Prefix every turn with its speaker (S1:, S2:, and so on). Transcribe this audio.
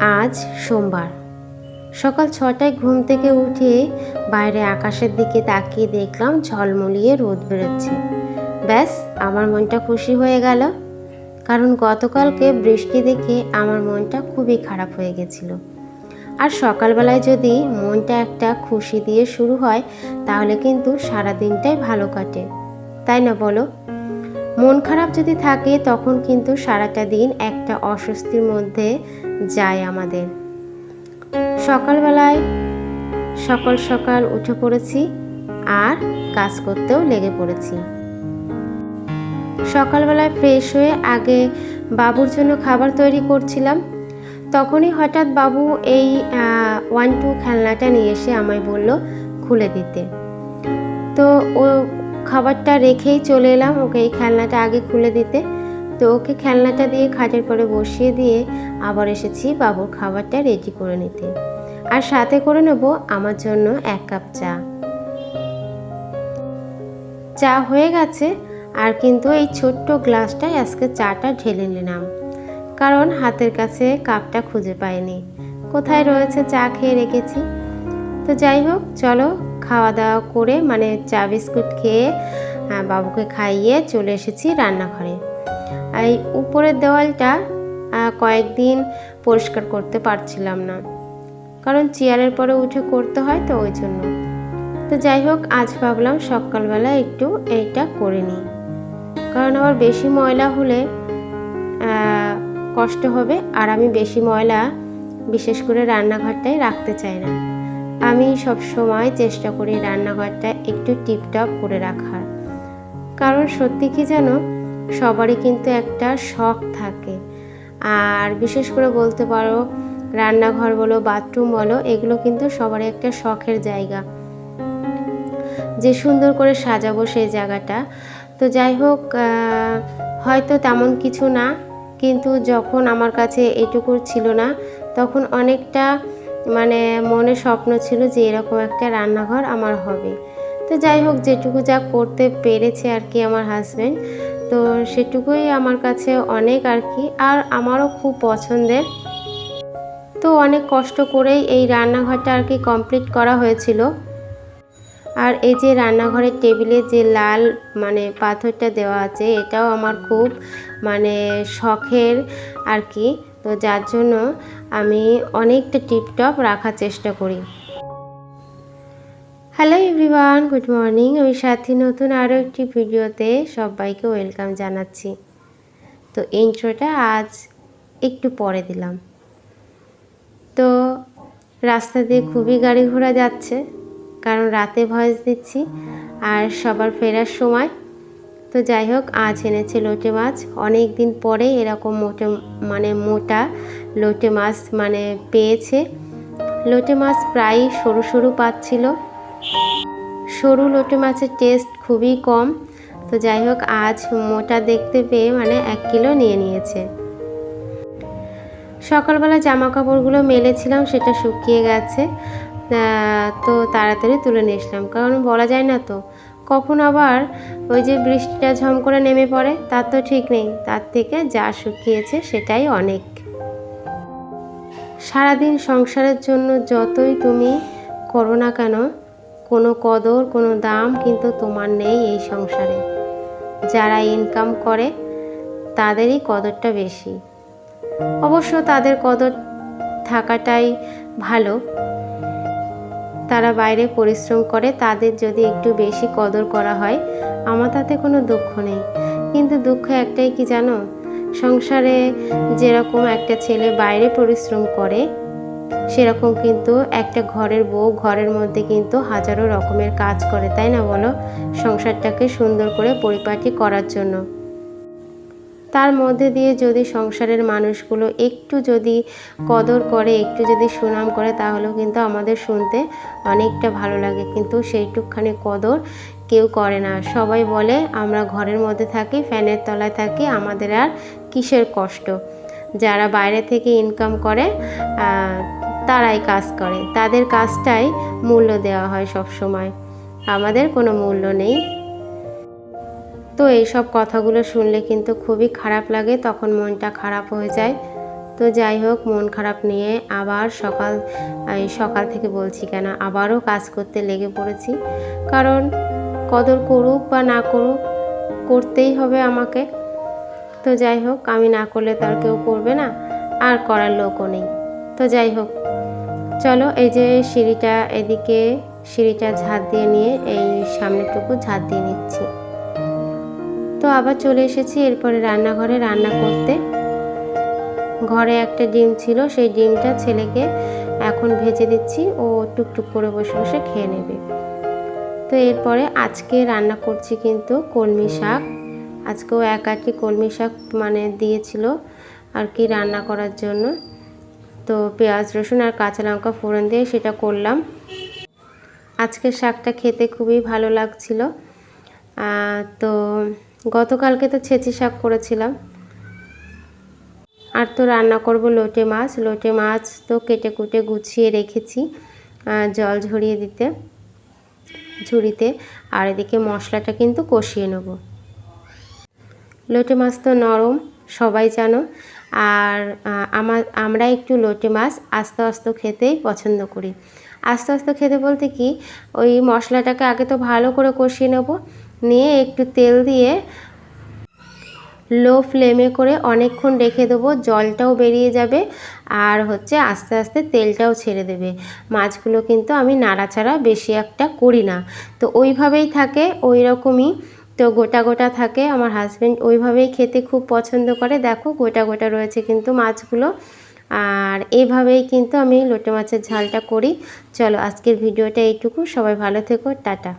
S1: আজ সোমবার। সকাল ছটায় ঘুম থেকে উঠে বাইরে আকাশের দিকে তাকিয়ে দেখলাম ঝলমলিয়ে রোদ বেরোচ্ছে। ব্যাস, আমার মনটা খুশি হয়ে গেল। কারণ গতকালকে বৃষ্টি দেখে আমার মনটা খুবই খারাপ হয়ে গেছিল। আর সকালবেলায় যদি মনটা একটা খুশি দিয়ে শুরু হয়, তাহলে কিন্তু সারা দিনটাই ভালো কাটে। তাই না বলো? মন খারাপ যদি থাকে, তখন কিন্তু সারাটা দিন একটা অস্বস্তির মধ্যে যায় আমাদের। সকালবেলায় সকাল সকাল উঠে পড়েছি আর কাজ করতেও লেগে পড়েছি। সকালবেলায় ফ্রেশ হয়ে আগে বাবুর জন্য খাবার তৈরি করছিলাম। তখনই হঠাৎ বাবু এই ওয়ান টু খেলনাটা নিয়ে এসে আমায় বলল, খুলে দিতে। তো ও খাবারটা রেখেই চলে এলাম ওকে এই খেলনাটা আগে খুলে দিতে। তো ওকে খেলনাটা দিয়ে খাটের পরে বসিয়ে দিয়ে আবার এসেছি বাবুর খাবারটা রেডি করে নিতে। আর সাথে করে নেব আমার জন্য এক কাপ চা। চা হয়ে গেছে, আর কিন্তু এই ছোট্ট গ্লাসটায় আজকে চাটা ঢেলে নিলাম। কারণ হাতের কাছে কাপটা খুঁজে পাইনি। কোথায় রয়েছে চা খেয়ে রেখেছি? তো যাই হোক, চলো খাওয়া দাওয়া করে মানে চা বিস্কুট খেয়ে বাবুকে খাইয়ে চলে এসেছি রান্নাঘরে। এই উপরের দেওয়ালটা কয়েকদিন পরিষ্কার করতে পারছিলাম না। কারণ চেয়ারের পরে উঠে করতে হয় তো ওই জন্য। তো যাই হোক, আজ ভাবলাম সকালবেলা একটু এইটা করে নিই। কারণ আবার বেশি ময়লা হলে কষ্ট হবে। আর আমি বেশি ময়লা, বিশেষ করে রান্নাঘরটাই রাখতে চাই না। আমি সব সময় চেষ্টা করি রান্নাঘরটা একটু টিপটপ করে রাখার। কারণ সত্যি কি যেন সবারই কিন্তু একটা শখ থাকে। আর বিশেষ করে বলতে পারো, রান্নাঘর বলো, বাথরুম বলো, এগুলো কিন্তু সবারই একটা শখের জায়গা। যে সুন্দর করে সাজাবো সেই জায়গাটা। তো যাই হোক হয়তো তেমন কিছু না, কিন্তু যখন আমার কাছে এটুকু ছিল না, তখন অনেকটা মানে মনে স্বপ্ন ছিল যে এরকম একটা রান্নাঘর আমার হবে। তো যাই হোক, যেটুকু যা করতে পেরেছে আর কি আমার হাজব্যান্ড তো সেটুকুই আমার কাছে অনেক আর কি। আর আমারও খুব পছন্দের। তো অনেক কষ্ট করেই এই রান্নাঘরটা আর কি কমপ্লিট করা হয়েছিল। আর এই যে রান্নাঘরের টেবিলে যে লাল মানে পাথরটা দেওয়া আছে, এটাও আমার খুব মানে শখের আর কি। তো যার জন্য আমি অনেকটা টিপটপ রাখার চেষ্টা করি। হ্যালো এভরিওয়ান গুড মর্নিং আমি সাথী, নতুন আরও একটি ভিডিওতে সবাইকে ওয়েলকাম জানাচ্ছি। তো ইন্ট্রোটা আজ একটু পরে দিলাম। তো রাস্তা দিয়ে খুবই গাড়ি ঘোড়া যাচ্ছে, কারণ রাতে ভয়েস দিচ্ছি আর সবার ফেরার সময়। তো যাই হোক, আজ এনেছে লোটে মাছ। অনেক দিন পরে এরকম মোটে মানে মোটা লোটে মাছ মানে পেয়েছে। লোটে মাছ প্রায়ই সরু সরু পাচ্ছিল সরু লোটে মাছের টেস্ট খুবই কম। তো যাই হোক, আজ মোটা দেখতে পেয়ে মানে এক কিলো নিয়ে নিয়েছে। সকালবেলা জামা কাপড়গুলো মেলেছিলাম, সেটা শুকিয়ে গেছে। তো তাড়াতাড়ি তুলে নিয়ে এসলাম। কারণ বলা যায় না তো, কখন আবার ওই যে বৃষ্টিটা ঝম করে নেমে পড়ে, তার তো ঠিক নেই। তার থেকে যা শুকিয়েছে সেটাই অনেক। সারাদিন সংসারের জন্য যতই তুমি করো না কেন, কোনো কদর, কোনো দাম কিন্তু তোমার নেই এই সংসারে। যারা ইনকাম করে, তাদেরই কদরটা বেশি। অবশ্য তাদের কদর থাকাটাই ভালো। তারা বাইরে পরিশ্রম করে, তাদের যদি একটু বেশি কদর করা হয়, আমার তাতে কোনো দুঃখ নেই। কিন্তু দুঃখ একটাই কি জানো? সংসারে যেরকম একটা ছেলে বাইরে পরিশ্রম করে, সেরকম কিন্তু একটা ঘরের বউ ঘরের মধ্যে কিন্তু হাজারো রকমের কাজ করে, তাই না বলো? সংসারটাকে সুন্দর করে পরিপাটি করার জন্য। তার মধ্যে দিয়ে যদি সংসারের মানুষগুলো একটু যদি কদর করে, একটু যদি সুনাম করে, তাহলেও কিন্তু আমাদের শুনতে অনেকটা ভালো লাগে। কিন্তু সেইটুকখানি কদর কেউ করে না। সবাই বলে, আমরা ঘরের মধ্যে থাকি, ফ্যানের তলায় থাকি, আমাদের আর কিসের কষ্ট? যারা বাইরে থেকে ইনকাম করে তারাই কাজ করে। তাদের কাজটাই মূল্য দেওয়া হয় সব সময় আমাদের কোনো মূল্য নেই। তো এইসব কথাগুলো শুনলে কিন্তু খুবই খারাপ লাগে, তখন মনটা খারাপ হয়ে যায়। তো যাই হোক, মন খারাপ নিয়ে আবার সকাল সকাল থেকে বলছি কেন, আবারও কাজ করতে লেগে পড়েছি। কারণ কদর করুক বা না করুক, করতেই হবে আমাকে। তো যাই হোক, আমি না করলে তার কেউ করবে না, আর করার লোকও নেই। তো যাই হোক, চলো এই যে সিঁড়িটা এদিকে, সিঁড়িটা ঝাঁট দিয়ে নিয়ে এই সামনেটুকু ঝাঁট দিয়ে নিচ্ছি। তো আবার চলে এসেছি এরপরে রান্নাঘরে রান্না করতে। ঘরে একটা ডিম ছিল, সেই ডিমটা ছেলেকে এখন ভেজে দিচ্ছি, ও টুকটুক করে বসে বসে খেয়ে নেবে। তো এরপরে আজকে রান্না করছি কিন্তু কলমি শাক। আজকেও এক আটটি কলমি শাক মানে দিয়েছিল আর কি রান্না করার জন্য। তো পেঁয়াজ, রসুন আর কাঁচা লঙ্কা ফোড়ন দিয়ে সেটা করলাম। আজকের শাকটা খেতে খুবই ভালো লাগছিল। তো গতকালকে তো ছেঁচি শাক করেছিলাম। আর তো রান্না করব লোটে মাছ। লোটে মাছ তো কেটে কুটে গুছিয়ে রেখেছি জল ঝরিয়ে দিতে, ঝুড়িতে। আর এদিকে মশলাটা কিন্তু কষিয়ে নেব। লোটে মাছ তো নরম, সবাই জানো। আর আমার আমরা একটু লোটে মাছ আস্তে আস্তে খেতেই পছন্দ করি। আস্তে আস্তে খেতে বলতে কি, ওই মশলাটাকে আগে তো ভালো করে কষিয়ে নেব, নিয়ে একটু তেল দিয়ে লো ফ্লেমে করে অনেকক্ষণ রেখে দেবো, জলটাও বেরিয়ে যাবে আর হচ্ছে আস্তে আস্তে তেলটাও ছেড়ে দেবে। মাছগুলো কিন্তু আমি নাড়াচাড়া বেশি একটা করি না। তো ওইভাবেই থাকে ওই রকমই তো গোটা গোটা থাকে, আমার হাজব্যান্ড ওইভাবেই খেতে খুব পছন্দ করে। দেখো গোটা গোটা রয়েছে কিন্তু মাছগুলো। আর এইভাবেই কিন্তু আমি লোটে মাছের ঝালটা করি। চলো আজকের ভিডিওটা এইটুকু। সবাই ভালো থেকো। টাটা।